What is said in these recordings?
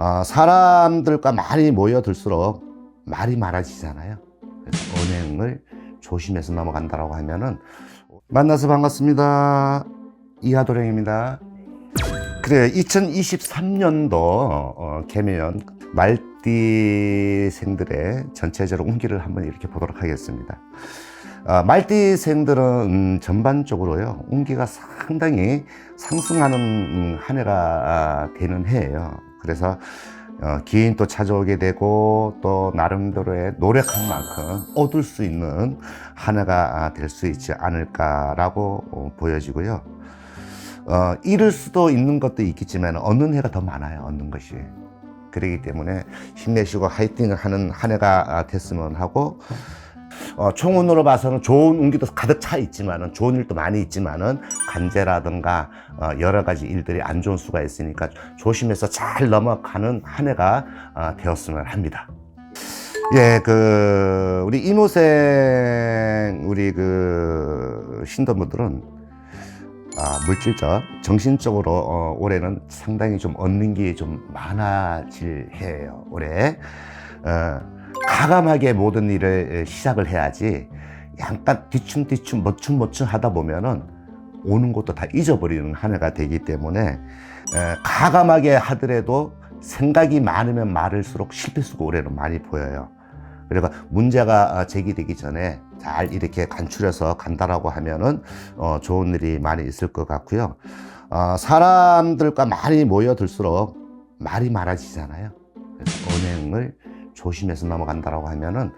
어, 사람들과 많이 모여들수록 말이 많아지잖아요. 그래서 언행을 조심해서 넘어간다라고 하면은 만나서 반갑습니다. 이하도령입니다. 그래 2023년도 어, 개면 말띠생들의 전체적으로 운기를 한번 이렇게 보도록 하겠습니다. 어, 말띠생들은 음, 전반적으로요 운기가 상당히 상승하는 음, 한 해가 아, 되는 해예요. 그래서 어, 기인도 찾아오게 되고 또 나름대로의 노력한 만큼 얻을 수 있는 한 해가 될 수 있지 않을까라고 어, 보여지고요. 어, 잃을 수도 있는 것도 있겠지만 얻는 해가 더 많아요. 얻는 것이. 그렇기 때문에 힘내시고 화이팅 하는 한 해가 됐으면 하고 어, 총운으로 봐서는 좋은 운기도 가득 차 있지만은 좋은 일도 많이 있지만은 간제라든가 어, 여러 가지 일들이 안 좋은 수가 있으니까 조심해서 잘 넘어가는 한 해가 어, 되었으면 합니다. 예, 그 우리 이모생 우리 그 신도분들은 아, 물질적, 정신적으로 어, 올해는 상당히 좀 얻는 게 좀 많아질 해예요. 올해 어, 가감하게 모든 일을 시작을 해야지 약간 뒤춤뒤춤 멋춤멋춤 하다 보면은 오는 것도 다 잊어버리는 한 해가 되기 때문에 에, 가감하게 하더라도 생각이 많으면 많을수록 실패수가 올해는 많이 보여요. 그러니까 문제가 제기되기 전에 잘 이렇게 간추려서 간다라고 하면은 어, 좋은 일이 많이 있을 것 같고요. 어, 사람들과 많이 모여들수록 말이 많아지잖아요. 그래서 언행을 조심해서 넘어간다라고 하면은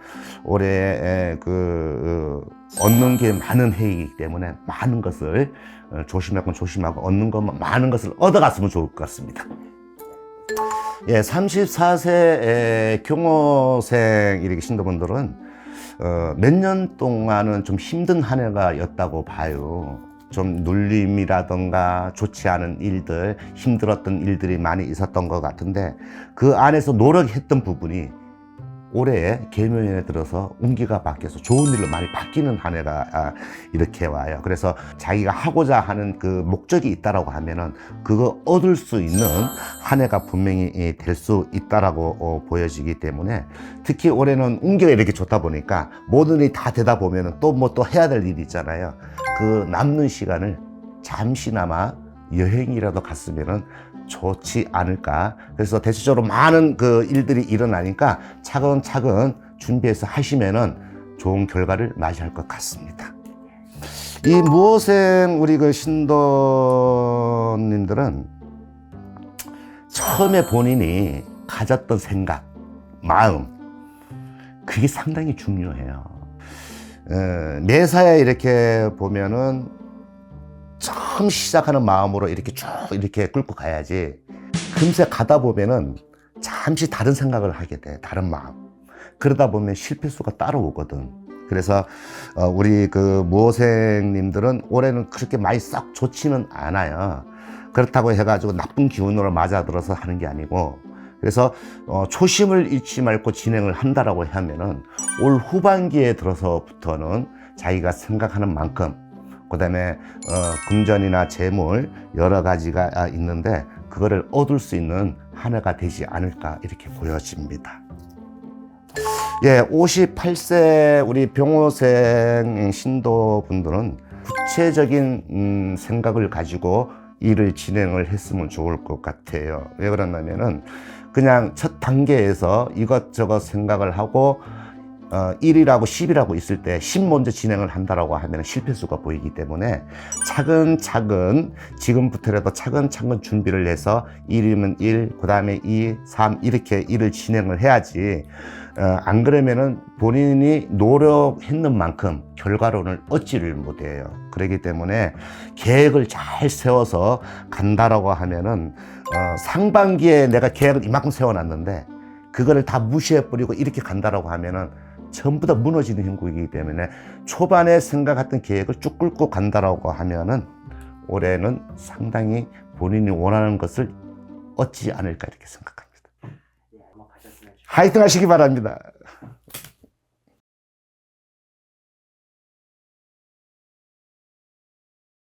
올해 그 어, 얻는 게 많은 해이기 때문에 많은 것을 어, 조심하고 조심하고 얻는 것만 많은 것을 얻어갔으면 좋을 것 같습니다. 예, 34세 경호생 이렇게 신도분들은 어, 몇 년 동안은 좀 힘든 한 해가였다고 봐요. 좀 눌림이라던가 좋지 않은 일들, 힘들었던 일들이 많이 있었던 것 같은데 그 안에서 노력했던 부분이 올해 개묘년에 들어서 운기가 바뀌어서 좋은 일로 많이 바뀌는 한 해가 아, 이렇게 와요. 그래서 자기가 하고자 하는 그 목적이 있다라고 하면은 그거 얻을 수 있는 한 해가 분명히 될 수 있다라고 어, 보여지기 때문에 특히 올해는 운기가 이렇게 좋다 보니까 모든 일이 다 되다 보면은 또 뭐 또 해야 될 일이 있잖아요. 그 남는 시간을 잠시나마 여행이라도 갔으면은 좋지 않을까. 그래서 대체적으로 많은 그 일들이 일어나니까 차근차근 준비해서 하시면은 좋은 결과를 맞이할 것 같습니다. 이 무호생 우리 그 신도님들은 처음에 본인이 가졌던 생각, 마음, 그게 상당히 중요해요. 어, 매사에 이렇게 보면은 처음 시작하는 마음으로 이렇게 쭉 이렇게 끌고 가야지. 금세 가다 보면은 잠시 다른 생각을 하게 돼 다른 마음. 그러다 보면 실패수가 따라오거든. 그래서 어, 우리 그 무호생님들은 올해는 그렇게 많이 싹 좋지는 않아요. 그렇다고 해가지고 나쁜 기운으로 맞아들어서 하는 게 아니고. 그래서 어, 초심을 잃지 말고 진행을 한다라고 하면은 올 후반기에 들어서부터는 자기가 생각하는 만큼 그 다음에 어, 금전이나 재물 여러 가지가 아, 있는데 그거를 얻을 수 있는 한 해가 되지 않을까 이렇게 보여집니다. 예, 58세 우리 병호생 신도 분들은 구체적인 음, 생각을 가지고 일을 진행을 했으면 좋을 것 같아요. 왜 그러냐면은 그냥 첫 단계에서 이것저것 생각을 하고 어, 1이라고 10이라고 있을 때 10 먼저 진행을 한다라고 하면 실패수가 보이기 때문에 차근차근 지금부터라도 차근차근 준비를 해서 1이면 1, 그 다음에 2, 3 이렇게 일을 진행을 해야지 어, 안 그러면은 본인이 노력했는 만큼 결과론을 얻지를 못해요. 그렇기 때문에 계획을 잘 세워서 간다라고 하면은 어, 상반기에 내가 계획을 이만큼 세워놨는데 그거를 다 무시해버리고 이렇게 간다라고 하면은 전부 다 무너지는 형국이기 때문에 초반에 생각했던 계획을 쭉 끌고 간다라고 하면은 올해는 상당히 본인이 원하는 것을 얻지 않을까 이렇게 생각합니다. 좋겠습니다. 화이팅 하시기 바랍니다.